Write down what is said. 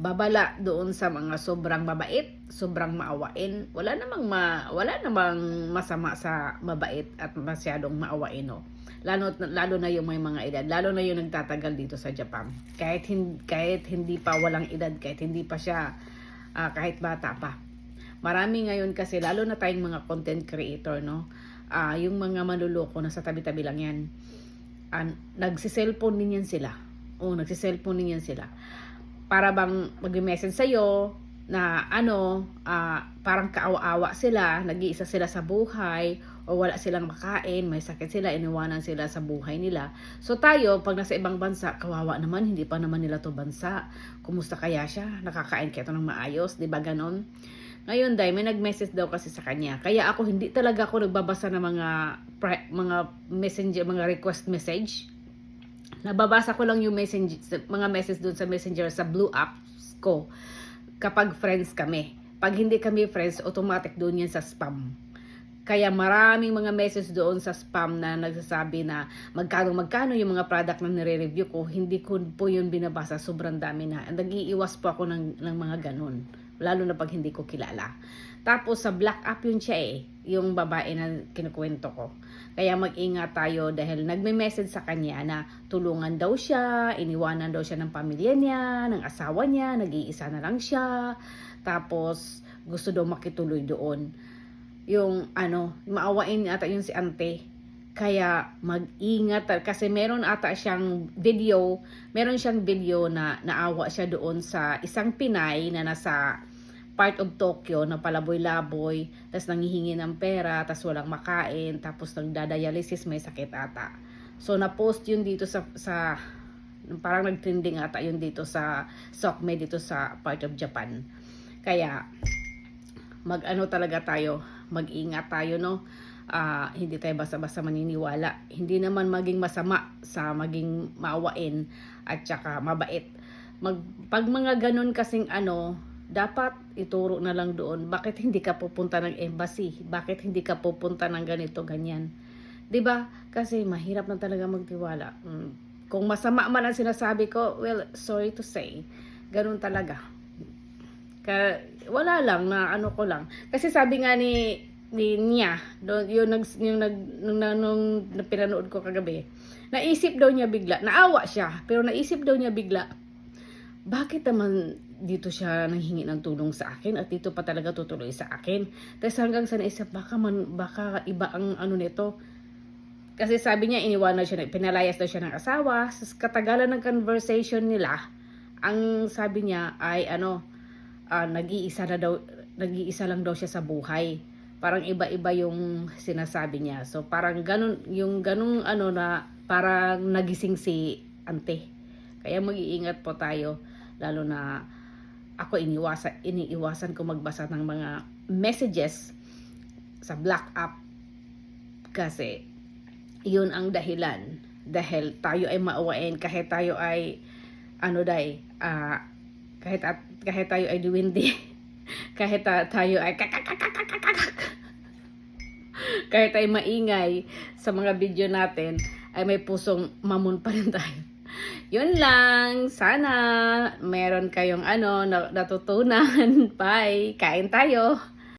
babala doon sa mga sobrang mabait, sobrang maawain. Wala namang ma, wala namang masama sa mabait at masyadong maawain no. Lalo, lalo na yung may mga edad, lalo na yung nagtatagal dito sa Japan. Kahit hindi, kahit hindi pa walang edad, kahit hindi pa siya ah, kahit bata pa. Marami ngayon kasi lalo na tayong mga content creator no. Ah, yung mga manluloko na sa tabi-tabi lang yan. Ah, nagsi-cellphone din yan sila. O nagsi-cellphone din yan sila para bang mag-message sa'yo na ano, ah, parang kaawa-awa sila, nag-iisa sila sa buhay, o wala silang makain, may sakit sila, iniwanan sila sa buhay nila. So tayo, pag nasa ibang bansa, kawawa naman, hindi pa naman nila to bansa. Kumusta kaya siya? Nakakain kaya to ng maayos, di ba ganon? Ngayon, dahil may nag-message daw kasi sa kanya. Kaya ako, hindi talaga ako nagbabasa ng mga, pri- mga messenger, mga request message nababasa ko lang yung message, mga message doon sa messenger sa blue apps ko kapag friends kami. Pag hindi kami friends, automatic doon yan sa spam. Kaya maraming mga message doon sa spam na nagsasabi na magkano magkano yung mga product na nire-review ko, hindi ko po yun binabasa, sobrang dami na. Nag-iiwas po ako ng, ng mga ganun, lalo na pag hindi ko kilala. Tapos sa black app yun siya eh, yung babae na kinukwento ko. Kaya mag-ingat tayo dahil nagme-message sa kanya na tulungan daw siya, iniwanan daw siya ng pamilya niya, ng asawa niya, nag-iisa na lang siya. Tapos gusto daw makituloy doon. Yung ano, maawain ata yun si ante. Kaya mag-ingat kasi meron ata siyang video, meron siyang video na naawa siya doon sa isang Pinay na nasa part of Tokyo na palaboy-laboy, tapos nangihingi ng pera, tapos walang makain, tapos nagdadialysis, may sakit ata. So na-post yun dito sa sa parang nag-trending ata yun dito sa Sokme dito sa part of Japan. Kaya mag-ano talaga tayo, mag-ingat tayo no. Ah, hindi tayo basta-basta maniniwala. Hindi naman maging masama sa maging maawain at saka mabait. Mag, pag mga ganun kasing ano, dapat ituro na lang doon. Bakit hindi ka pupunta ng embassy? Bakit hindi ka pupunta ng ganito, ganyan? 'Di ba? Kasi mahirap na talaga magtiwala. Mm. Kung masama man ang sinasabi ko, well, sorry to say, ganun talaga. Ka, wala lang na ano ko lang. Kasi sabi nga ni ni niya, yung nag yung nag nung, nung, nung pinanood ko kagabi. Naisip daw niya bigla, naawa siya, pero naisip daw niya bigla, bakit naman dito siya nanghingi ng tulong sa akin at dito pa talaga tutuloy sa akin. Tapos hanggang sa naisip, baka, man, baka iba ang ano nito. Kasi sabi niya, iniwanan siya, pinalayas daw siya ng asawa. Sa katagalan ng conversation nila, ang sabi niya ay ano, ah, nag-iisa na daw, nag-iisa lang daw siya sa buhay. Parang iba-iba yung sinasabi niya. So parang ganun, yung ganung ano na parang nagising si ante. Kaya mag-iingat po tayo lalo na ako iniwasan iniiwasan ko magbasa ng mga messages sa black app. Kasi yun ang dahilan. Dahil tayo ay maawain kahit tayo ay ano day ah, kahit at, kahit tayo ay duwindi kahit ta- tayo ay kahit ay maingay sa mga video natin ay may pusong mamon pa rin tayo yun lang. Sana meron kayong ano, na- natutunan. Bye. Kain tayo.